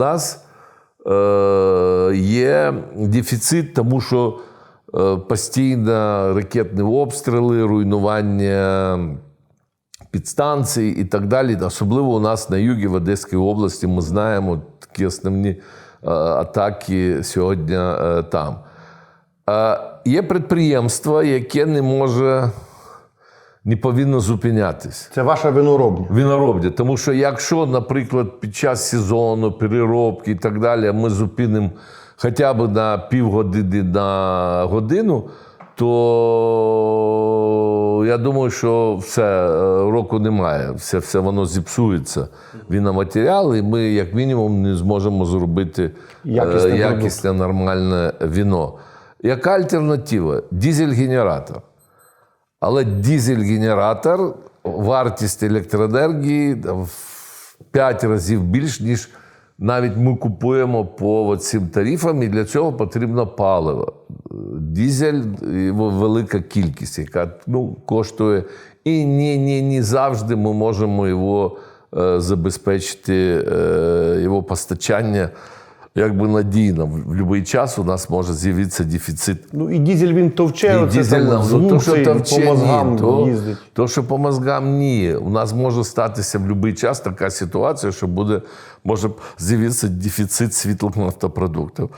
нас е, є дефіцит, тому що е, постійно ракетні обстріли, руйнування підстанцій і так далі. Особливо у нас на югі в Одеській області ми знаємо такі основні е, атаки сьогодні е, там. Є підприємство, яке не може, не повинно зупинятись. Це ваша виноробня. Виноробді. Тому що якщо, наприклад, під час сезону, переробки і так далі, ми зупинимо хоча б на півгодини на годину, то я думаю, що все е, року немає. Все, все воно зіпсується. Віноматеріал, і ми, як мінімум, не зможемо зробити е, Якісний якісне нормальне віно. Яка альтернатива? Дізель-генератор. Але дізель-генератор, вартість електроенергії в 5 разів більш, ніж навіть ми купуємо по цим тарифам, і для цього потрібно паливо. Дізель його велика кількість, яка ну, коштує. І не, не, не завжди ми можемо його е, забезпечити, е, його постачання якби надійно. В будь-який час у нас може з'явитися дефіцит Ну і дізель він товче, і дізель нам, ну, то, що товче, по мозгам ні, то, їздить. то, що по мозгам ні. У нас може статися в будь-який час така ситуація, що буде може з'явитися дефіцит світлих нафтопродуктів.